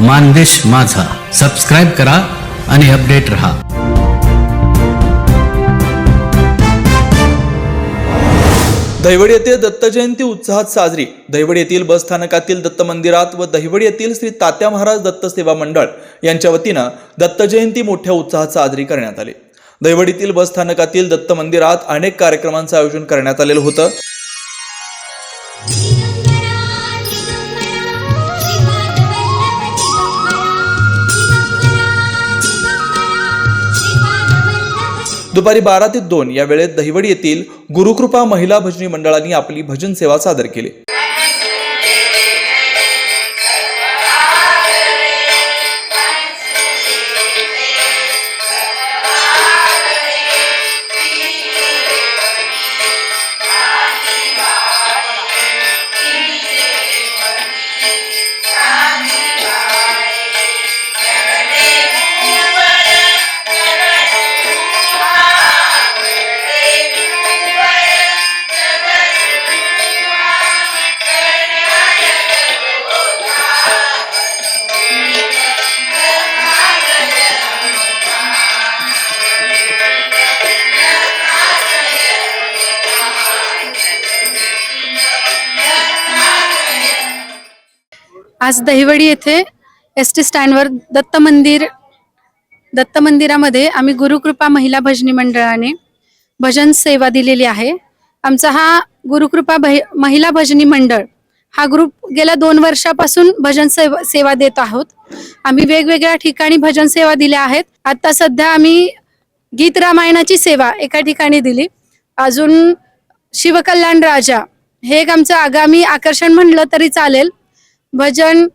मानदेश माझा. सबस्क्राईब करा आणि अपडेट रहा. दहिवड येथे दत्त जयंती उत्साहात साजरी. दहिवड येथील बस स्थानकातील दत्त मंदिरात व दहिवड येथील श्री तात्या महाराज दत्त सेवा मंडळ यांच्या वतीनं दत्त जयंती मोठ्या उत्साहात साजरी करण्यात आली. दहिवडीतील बस स्थानकातील दत्त मंदिरात अनेक कार्यक्रमांचं आयोजन करण्यात आलेलं होतं. दुपारी बारा ते दोन या वेळेत दहिवड येथील गुरुकृपा महिला भजनी मंडळांनी आपली भजन सेवा सादर केली. आज दहिवडी येथे एस टी स्टँडवर दत्त मंदिर दत्त मंदिरामध्ये आम्ही गुरुकृपा महिला भजनी मंडळाने भजन सेवा दिलेली आहे. आमचा हा गुरुकृपा भै- महिला भजनी मंडळ हा ग्रुप गेल्या दोन वर्षापासून भजन सेवा सेवा देत आहोत. आम्ही वेगवेगळ्या ठिकाणी भजन सेवा दिल्या आहेत. आता सध्या आम्ही गीत रामायणाची सेवा एका ठिकाणी दिली. अजून शिवकल्याण राजा हे एक आमचं आगामी आकर्षण म्हणलं तरी चालेल. भजन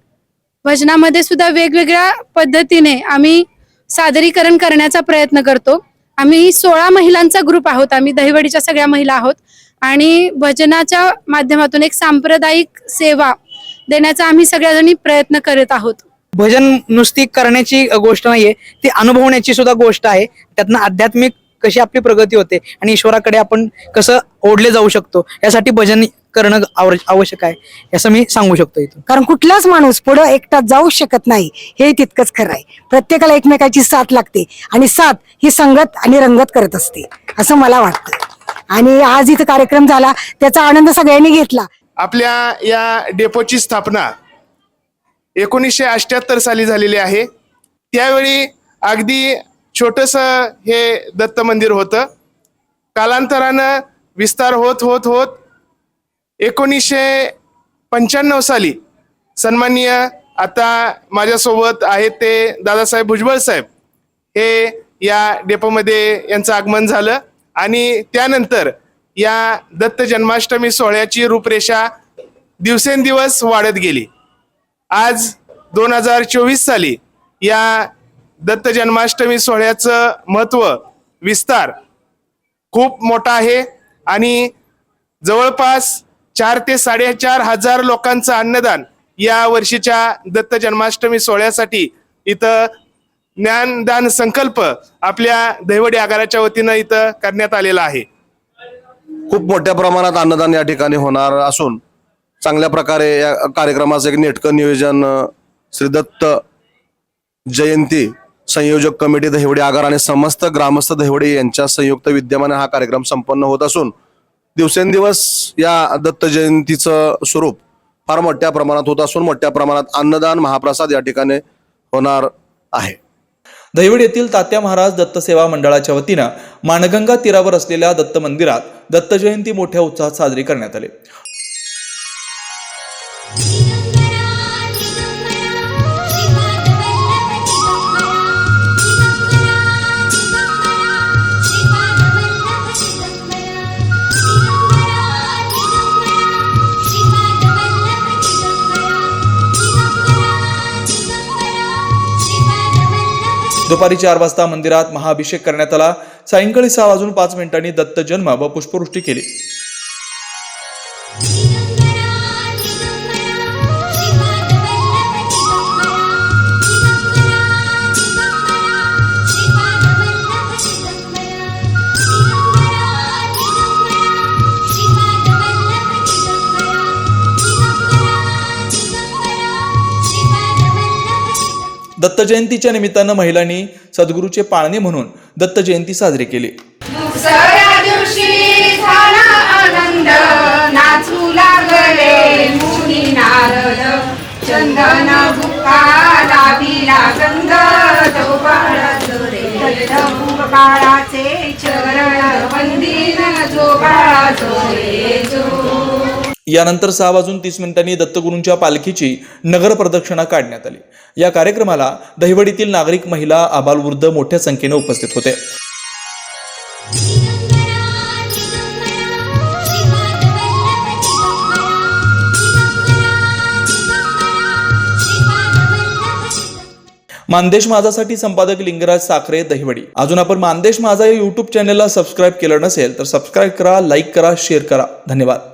भजनामध्ये सुद्धा वेगवेगळ्या पद्धतीने आम्ही सादरीकरण करण्याचा प्रयत्न करतो. आम्ही सोळा महिलांचा ग्रुप आहोत. आम्ही दहिवडीच्या सगळ्या महिला आहोत. आणि भजनाच्या माध्यमातून एक सांप्रदायिक सेवा देण्याचा आम्ही सगळ्याजणी प्रयत्न करत आहोत. भजन नुसती करण्याची गोष्ट नाहीये ती अनुभवण्याची सुद्धा गोष्ट आहे. त्यातनं आध्यात्मिक कशी आपली प्रगती होते आणि ईश्वराकडे आपण कसं ओढले जाऊ शकतो यासाठी भजन करणं आवर- आवश्यक आहे असं मी सांगू शकतो इथून. कारण कुठलाच माणूस पुढं एकटा जाऊ शकत नाही हे तितकंच खरं आहे. प्रत्येकाला एकमेकाची साथ लागते आणि साथ ही संगत आणि रंगत करत असते असं मला वाटतं. आणि आज इथं कार्यक्रम झाला त्याचा आनंद सगळ्यांनी घेतला. आपल्या या डेपोची स्थापना एकोणीसशे अठ्याहत्तर साली झालेली आहे. त्यावेळी अगदी छोटस हे दत्त मंदिर होतं. कालांतरानं विस्तार होत होत होत एकोणीसशे पंच्याण्णव साली सन्माननीय आता माझ्यासोबत आहेत ते दादासाहेब भुजबळ साहेब. हे या डेपोमध्ये यांचं आगमन झालं आणि त्यानंतर या दत्त जन्माष्टमी सोहळ्याची रूपरेषा दिवसेंदिवस वाढत गेली. आज दोन हजार चोवीस साली या दत्त जन्माष्टमी सोहळ्याचं महत्त्व विस्तार खूप मोठा आहे आणि जवळपास चार ते साडेचार हजार लोकांचं अन्नदान या वर्षीच्या दत्त जन्माष्टमी सोहळ्यासाठी इथं ज्ञानदान संकल्प आपल्या दैवडी आगाराच्या वतीनं इथं करण्यात आलेला आहे. खूप मोठ्या प्रमाणात अन्नदान या ठिकाणी होणार असून चांगल्या प्रकारे या कार्यक्रमाचं एक नेटकं नियोजन श्री दत्त जयंती संयोजक कमिटी दहिवडी आगार आणि समस्त ग्रामस्थ दहिवडी यांच्या संयुक्त विद्यमाने हा कार्यक्रम संपन्न होत असून दिवसेंदिवस या दत्त जयंतीचं स्वरूप फार मोठ्या प्रमाणात होत असून मोठ्या प्रमाणात अन्नदान महाप्रसाद या ठिकाणी होणार आहे. दहिवड येथील तात्या महाराज दत्त सेवा मंडळाच्या वतीनं मानगंगा तीरावर असलेल्या दत्त मंदिरात दत्त जयंती मोठ्या उत्साहात साजरी करण्यात आली. दुपारी चार वाजता मंदिरात महाअभिषेक करण्यात आला. सायंकाळी सहा वाजून पाच मिनिटांनी दत्त जन्म व पुष्पवृष्टी केली. दत्त जयंतीच्या निमित्तानं महिलांनी सद्गुरूचे पाळणे म्हणून दत्त जयंती साजरी केली. जो रे चरण यानंतर सहा वाजून तीस मिनिटांनी दत्तगुरूंच्या पालखीची नगर प्रदक्षिणा काढण्यात आली. या कार्यक्रमाला दहिवडीतील नागरिक महिला आबालवृद्ध मोठ्या संख्येने उपस्थित होते. मानदेश माझासाठी संपादक लिंगराज साखरे दहिवडी. अजून आपण मानदेश माझा या युट्यूब चॅनलला सबस्क्राईब केलं नसेल तर सबस्क्राईब करा लाईक करा शेअर करा. धन्यवाद.